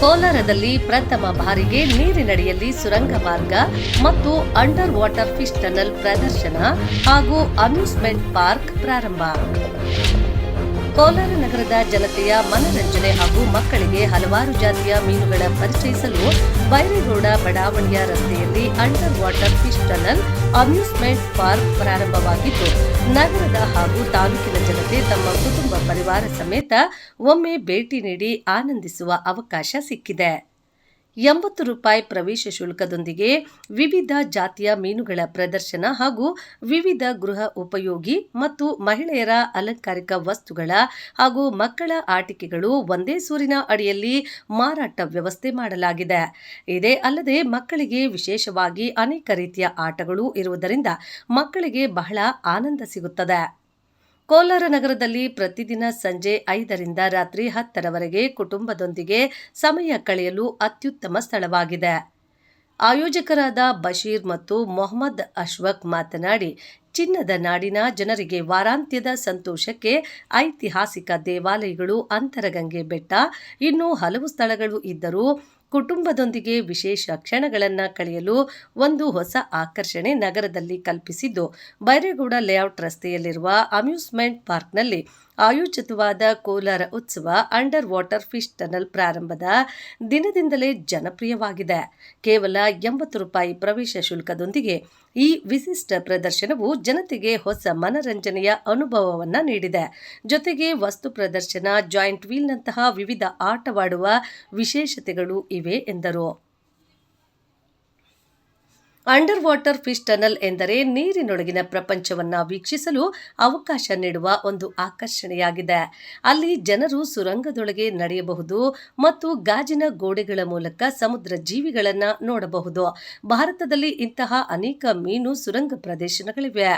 ಕೋಲಾರದಲ್ಲಿ ಪ್ರಥಮ ಬಾರಿಗೆ ನೀರಿನಡಿಯಲ್ಲಿ ಸುರಂಗ ಮಾರ್ಗ ಮತ್ತು ಅಂಡರ್ ವಾಟರ್ ಫಿಶ್ ಟನಲ್ ಪ್ರದರ್ಶನ ಹಾಗೂ ಅಮ್ಯೂಸ್ಮೆಂಟ್ ಪಾರ್ಕ್ ಪ್ರಾರಂಭ. ಕೋಲಾರ ನಗರದ ಜನತೆಯ ಮನರಂಜನೆ ಹಾಗೂ ಮಕ್ಕಳಿಗೆ ಹಲವಾರು ಜಾತಿಯ ಮೀನುಗಳ ಪರಿಚಯಿಸಲು ಬೈರೇಗೌಡ ಬಡಾವಣೆಯ ರಸ್ತೆಯಲ್ಲಿ under water fish tunnel amusement park ಪ್ರಾರಂಭವಾಗಿದ್ದು, ನಗರದ ಹಾಗೂ ತಾಲೂಕಿನ ಜನತೆ ತಮ್ಮ ಕುಟುಂಬ ಪರಿವಾರ ಸಮೇತ ಒಮ್ಮೆ ಭೇಟಿ ನೀಡಿ ಆನಂದಿಸುವ ಅವಕಾಶ ಸಿಕ್ಕಿದೆ. ಎಂಬತ್ತು ರೂಪಾಯಿ ಪ್ರವೇಶ ಶುಲ್ಕದೊಂದಿಗೆ ವಿವಿಧ ಜಾತಿಯ ಮೀನುಗಳ ಪ್ರದರ್ಶನ ಹಾಗೂ ವಿವಿಧ ಗೃಹ ಉಪಯೋಗಿ ಮತ್ತು ಮಹಿಳೆಯರ ಅಲಂಕಾರಿಕ ವಸ್ತುಗಳ ಹಾಗೂ ಮಕ್ಕಳ ಆಟಿಕೆಗಳು ಒಂದೇ ಸೂರಿನ ಅಡಿಯಲ್ಲಿ ಮಾರಾಟ ವ್ಯವಸ್ಥೆ ಮಾಡಲಾಗಿದೆ. ಇದೇ ಅಲ್ಲದೆ ಮಕ್ಕಳಿಗೆ ವಿಶೇಷವಾಗಿ ಅನೇಕ ರೀತಿಯ ಆಟಗಳು ಇರುವುದರಿಂದ ಮಕ್ಕಳಿಗೆ ಬಹಳ ಆನಂದ ಸಿಗುತ್ತದೆ. ಕೋಲಾರ ನಗರದಲ್ಲಿ ಪ್ರತಿದಿನ ಸಂಜೆ ಐದರಿಂದ ರಾತ್ರಿ ಹತ್ತರವರೆಗೆ ಕುಟುಂಬದೊಂದಿಗೆ ಸಮಯ ಕಳೆಯಲು ಅತ್ಯುತ್ತಮ ಸ್ಥಳವಾಗಿದೆ. ಆಯೋಜಕರಾದ ಬಶೀರ್ ಮತ್ತು ಮೊಹಮ್ಮದ್ ಅಶ್ವಕ್ ಮಾತನಾಡಿ, ಚಿನ್ನದ ನಾಡಿನ ಜನರಿಗೆ ವಾರಾಂತ್ಯದ ಸಂತೋಷಕ್ಕೆ ಐತಿಹಾಸಿಕ ದೇವಾಲಯಗಳು, ಅಂತರಗಂಗೆ ಬೆಟ್ಟ, ಇನ್ನೂ ಹಲವು ಸ್ಥಳಗಳು ಇದ್ದರೂ ಕುಟುಂಬದೊಂದಿಗೆ ವಿಶೇಷ ಕ್ಷಣಗಳನ್ನು ಕಳೆಯಲು ಒಂದು ಹೊಸ ಆಕರ್ಷಣೆ ನಗರದಲ್ಲಿ ಕಲ್ಪಿಸಿದ್ದು. ಬೈರೇಗೌಡ ಲೇಔಟ್ ರಸ್ತೆಯಲ್ಲಿರುವ ಅಮ್ಯೂಸ್ಮೆಂಟ್ ಪಾರ್ಕ್ನಲ್ಲಿ ಆಯೋಜಿತವಾದ ಕೋಲಾರ ಉತ್ಸವ ಅಂಡರ್ ವಾಟರ್ ಫಿಶ್ ಟನಲ್ ಪ್ರಾರಂಭದ ದಿನದಿಂದಲೇ ಜನಪ್ರಿಯವಾಗಿದೆ. ಕೇವಲ ಎಂಬತ್ತು ರೂಪಾಯಿ ಪ್ರವೇಶ ಶುಲ್ಕದೊಂದಿಗೆ ಈ ವಿಶಿಷ್ಟ ಪ್ರದರ್ಶನವು ಜನತೆಗೆ ಹೊಸ ಮನರಂಜನೆಯ ಅನುಭವವನ್ನು ನೀಡಿದೆ. ಜೊತೆಗೆ ವಸ್ತು ಪ್ರದರ್ಶನ, ಜಾಯಿಂಟ್ ವೀಲ್ನಂತಹ ವಿವಿಧ ಆಟವಾಡುವ ವಿಶೇಷತೆಗಳು ಇವೆ ಎಂದರು. ಅಂಡರ್ ವಾಟರ್ ಫಿಶ್ ಟನಲ್ ಎಂದರೆ ನೀರಿನೊಳಗಿನ ಪ್ರಪಂಚವನ್ನ ವೀಕ್ಷಿಸಲು ಅವಕಾಶ ನೀಡುವ ಒಂದು ಆಕರ್ಷಣೆಯಾಗಿದೆ. ಅಲ್ಲಿ ಜನರು ಸುರಂಗದೊಳಗೆ ನಡೆಯಬಹುದು ಮತ್ತು ಗಾಜಿನ ಗೋಡೆಗಳ ಮೂಲಕ ಸಮುದ್ರ ಜೀವಿಗಳನ್ನು ನೋಡಬಹುದು. ಭಾರತದಲ್ಲಿ ಇಂತಹ ಅನೇಕ ಮೀನು ಸುರಂಗ ಪ್ರದೇಶಗಳಿವೆ.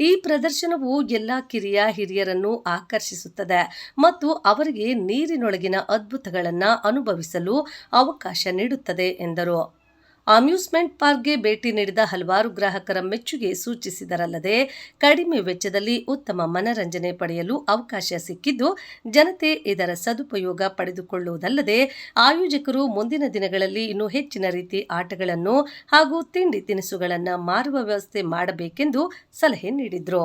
ಈ ಪ್ರದರ್ಶನವು ಎಲ್ಲಾ ಕಿರಿಯ ಹಿರಿಯರನ್ನು ಆಕರ್ಷಿಸುತ್ತದೆ ಮತ್ತು ಅವರಿಗೆ ನೀರಿನೊಳಗಿನ ಅದ್ಭುತಗಳನ್ನು ಅನುಭವಿಸಲು ಅವಕಾಶ ನೀಡುತ್ತದೆ ಎಂದರು. ಅಮ್ಯೂಸ್ಮೆಂಟ್ ಪಾರ್ಕ್ಗೆ ಭೇಟಿ ನೀಡಿದ ಹಲವಾರು ಗ್ರಾಹಕರ ಮೆಚ್ಚುಗೆ ಸೂಚಿಸಿದರಲ್ಲದೆ, ಕಡಿಮೆ ವೆಚ್ಚದಲ್ಲಿ ಉತ್ತಮ ಮನರಂಜನೆ ಪಡೆಯಲು ಅವಕಾಶ ಸಿಕ್ಕಿದ್ದು, ಜನತೆ ಇದರ ಸದುಪಯೋಗ ಪಡೆದುಕೊಳ್ಳುವುದಲ್ಲದೆ, ಆಯೋಜಕರು ಮುಂದಿನ ದಿನಗಳಲ್ಲಿ ಇನ್ನೂ ಹೆಚ್ಚಿನ ರೀತಿ ಆಟಗಳನ್ನು ಹಾಗೂ ತಿಂಡಿ ತಿನಿಸುಗಳನ್ನು ಮಾರುವ ವ್ಯವಸ್ಥೆ ಮಾಡಬೇಕೆಂದು ಸಲಹೆ ನೀಡಿದರು.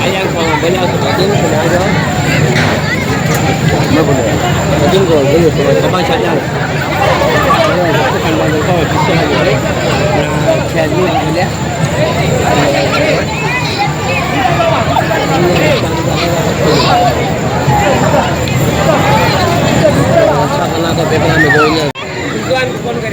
Ayan, kung bali ako patin, sinago. Ano ba na? Patin ko, bali ko, kapag siya lang. Kapag ko, gusto na gawin. Na siya din ang ulit. Thank you. apa yang kamu gaulnya? Bukan, bukan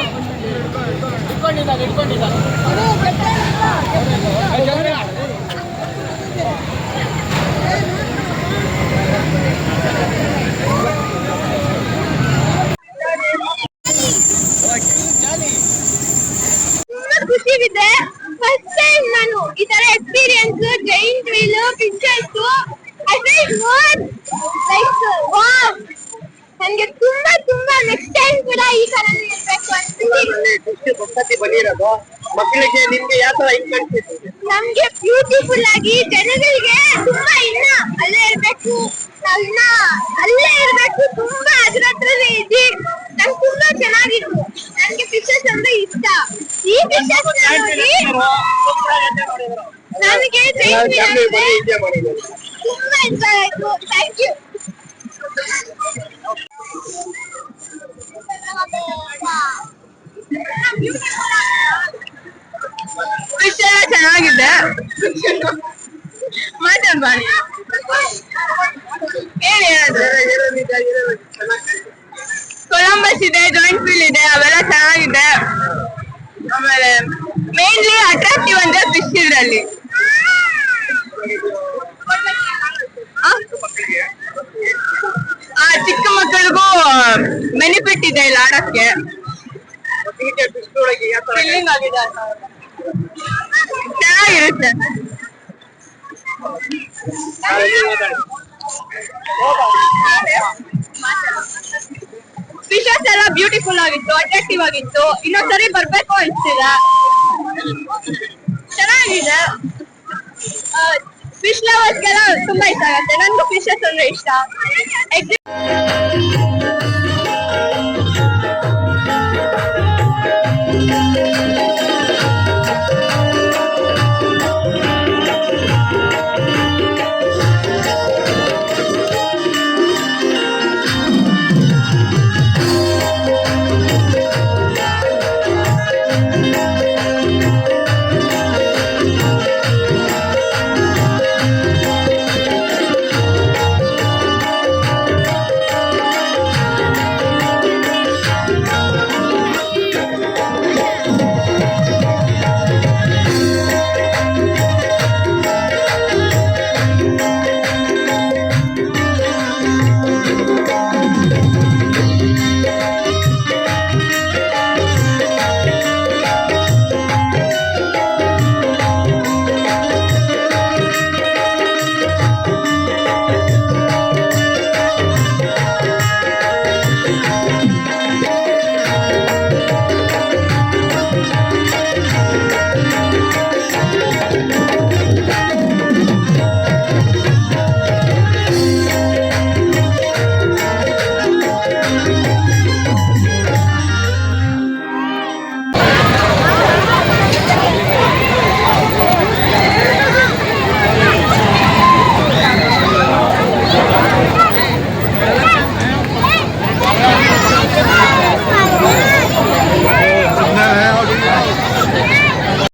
ಇಟ್ಕೊಂಡಿದ್ದಾಗ ತುಂಬಾ ಖುಷಿವಿದೆ first time ನಾನು ಈ ತರ experience giant wheel pictures I feel more like wow ನನಗೆ ತುಂಬಾ ತುಂಬಾ next time ಕೂಡ ಈ ತರ ಇರ್ಬೇಕು ಬಂದಿರೋದು ಮಕ್ಕಳಿಗೆ ನಿಮ್ಗೆ ಯಾವ ತರ ನಮ್ಗೆ ಬ್ಯೂಟಿಫುಲ್ ಆಗಿ ಜನಗಳಿಗೆ ತುಂಬಾ ಇನ್ನ ಅಲ್ಲೇ ಇರ್ಬೇಕು. ನಾವ್ ಇನ್ನ ಅಲ್ಲೇ ಇರ್ಬೇಕು. ತುಂಬಾ ಅದ್ರ ಹತ್ರನೇ ಇದ್ದಿ. ನಂಗೆ ತುಂಬಾ ಚೆನ್ನಾಗಿತ್ತು. ನನ್ಗೆ ಪಿಕ್ಚರ್ಸ್ ಅಂದ್ರೆ ಇಷ್ಟ. ಈ ಪಿಕ್ಚರ್ಸ್ ನೋಡಿ ನನಗೆ ತುಂಬಾ ಇಷ್ಟ ಆಯ್ತು. ಫಿಶ್ ಎಲ್ಲ ಚೆನ್ನಾಗಿದೆ ಬಾರಿ ಹೇಳಿ ಏನಾದ್ರು ಕೊಲಂಬಸ್ ಇದೆ ಜಾಯಿಂಟ್ ಫೀಲ್ ಇದೆ, ಅವೆಲ್ಲ ಚೆನ್ನಾಗಿದೆ. ಆಮೇಲೆ ಮೇನ್ಲಿ ಅಟ್ರಾಕ್ಟಿವ್ ಅಂದ್ರೆ ಫಿಶ್ ಇದ್ರಲ್ಲಿ. ಚಿಕ್ಕ ಮಕ್ಕಳಿಗೂ ಬೆನಿಫಿಟ್ ಇದೆ ಇಲ್ಲಿ ಆಡಕ್ಕೆ. ಚೆನ್ನಾಗಿರುತ್ತೆ. ಫಿಶಸ್ ಎಲ್ಲ ಬ್ಯೂಟಿಫುಲ್ ಆಗಿತ್ತು ಅಟ್ರಾಕ್ಟಿವ್ ಆಗಿತ್ತು. ಇನ್ನೊಂದ್ಸರಿ ಬರ್ಬೇಕು ಅನ್ಸ್ತಿಲ್ಲ ಚೆನ್ನಾಗಿದೆ. ಫಿಶ್ ಲವರ್ಸ್ಗೆಲ್ಲ ತುಂಬಾ ಇಷ್ಟ ಆಗುತ್ತೆ. ನನ್ಗೂ ಫಿಶಸ್ ಅಂದ್ರೆ ಇಷ್ಟ.